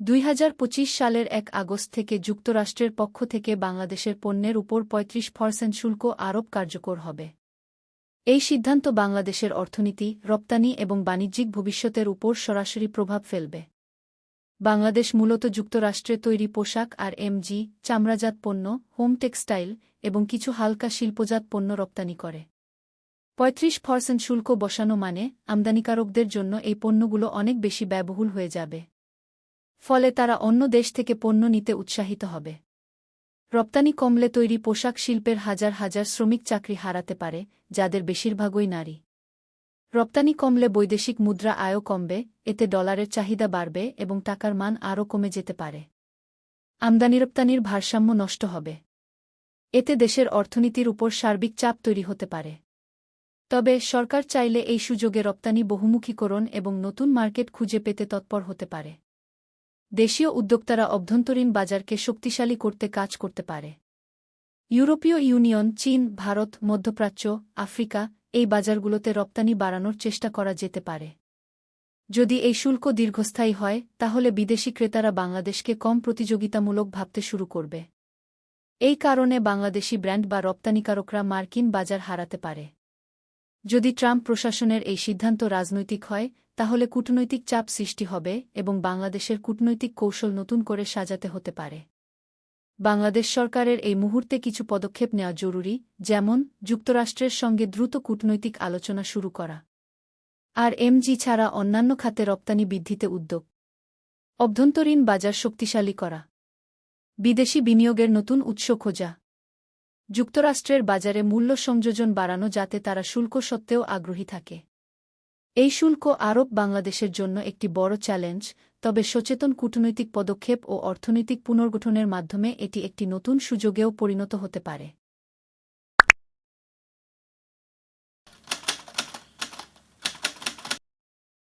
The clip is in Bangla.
দুই হাজার পঁচিশ সালের এক আগস্ট থেকে যুক্তরাষ্ট্রের পক্ষ থেকে বাংলাদেশের পণ্যের উপর পঁয়ত্রিশ পার্সেন্ট শুল্ক আরোপ কার্যকর হবে। এই সিদ্ধান্ত বাংলাদেশের অর্থনীতি, রপ্তানি এবং বাণিজ্যিক ভবিষ্যতের উপর সরাসরি প্রভাব ফেলবে। বাংলাদেশ মূলত যুক্তরাষ্ট্রে তৈরি পোশাক আর এমজি, চামড়াজাত পণ্য, হোম টেক্সটাইল এবং কিছু হালকা শিল্পজাত পণ্য রপ্তানি করে। পঁয়ত্রিশ পার্সেন্ট শুল্ক বসানো মানে আমদানিকারকদের জন্য এই পণ্যগুলো অনেক বেশি ব্যয়বহুল হয়ে যাবে। ফলে তারা অন্য দেশ থেকে পণ্য নিতে উৎসাহিত হবে। রপ্তানি কমলে তৈরি পোশাক শিল্পের হাজার হাজার শ্রমিক চাকরি হারাতে পারে, যাদের বেশিরভাগই নারী। রপ্তানি কমলে বৈদেশিক মুদ্রা আয়ও কমবে, এতে ডলারের চাহিদা বাড়বে এবং টাকার মান আরও কমে যেতে পারে। আমদানি রপ্তানির ভারসাম্য নষ্ট হবে। এতে দেশের অর্থনীতির উপর সার্বিক চাপ তৈরি হতে পারে। তবে সরকার চাইলে এই সুযোগে রপ্তানি বহুমুখীকরণ এবং নতুন মার্কেট খুঁজে পেতে তৎপর হতে পারে। দেশীয় উদ্যোক্তারা অভ্যন্তরীণ বাজারকে শক্তিশালী করতে কাজ করতে পারে। ইউরোপীয় ইউনিয়ন, চীন, ভারত, মধ্যপ্রাচ্য, আফ্রিকা এই বাজারগুলোতে রপ্তানি বাড়ানোর চেষ্টা করা যেতে পারে। যদি এই শুল্ক দীর্ঘস্থায়ী হয়, তাহলে বিদেশি ক্রেতারা বাংলাদেশকে কম প্রতিযোগিতামূলক ভাবতে শুরু করবে। এই কারণে বাংলাদেশি ব্র্যান্ড বা রপ্তানিকারকরা মার্কিন বাজার হারাতে পারে। যদি ট্রাম্প প্রশাসনের এই সিদ্ধান্ত রাজনৈতিক হয়, তাহলে কূটনৈতিক চাপ সৃষ্টি হবে এবং বাংলাদেশের কূটনৈতিক কৌশল নতুন করে সাজাতে হতে পারে। বাংলাদেশ সরকারের এই মুহূর্তে কিছু পদক্ষেপ নেওয়া জরুরি, যেমন যুক্তরাষ্ট্রের সঙ্গে দ্রুত কূটনৈতিক আলোচনা শুরু করা। আর এমজি ছাড়া অন্যান্য খাতে রপ্তানি বৃদ্ধিতে উদ্যোগ। অভ্যন্তরীণ বাজার শক্তিশালী করা। বিদেশি বিনিয়োগের নতুন উৎস খোঁজা। যুক্তরাষ্ট্রের বাজারে মূল্য সংযোজন বাড়ানো যাতে তারা শুল্ক সত্ত্বেও আগ্রহী থাকে। এই শুল্ক আরব বাংলাদেশের জন্য একটি বড় চ্যালেঞ্জ, তবে সচেতন কূটনৈতিক পদক্ষেপ ও অর্থনৈতিক পুনর্গঠনের মাধ্যমে এটি একটি নতুন সুযোগেও পরিণত হতে পারে।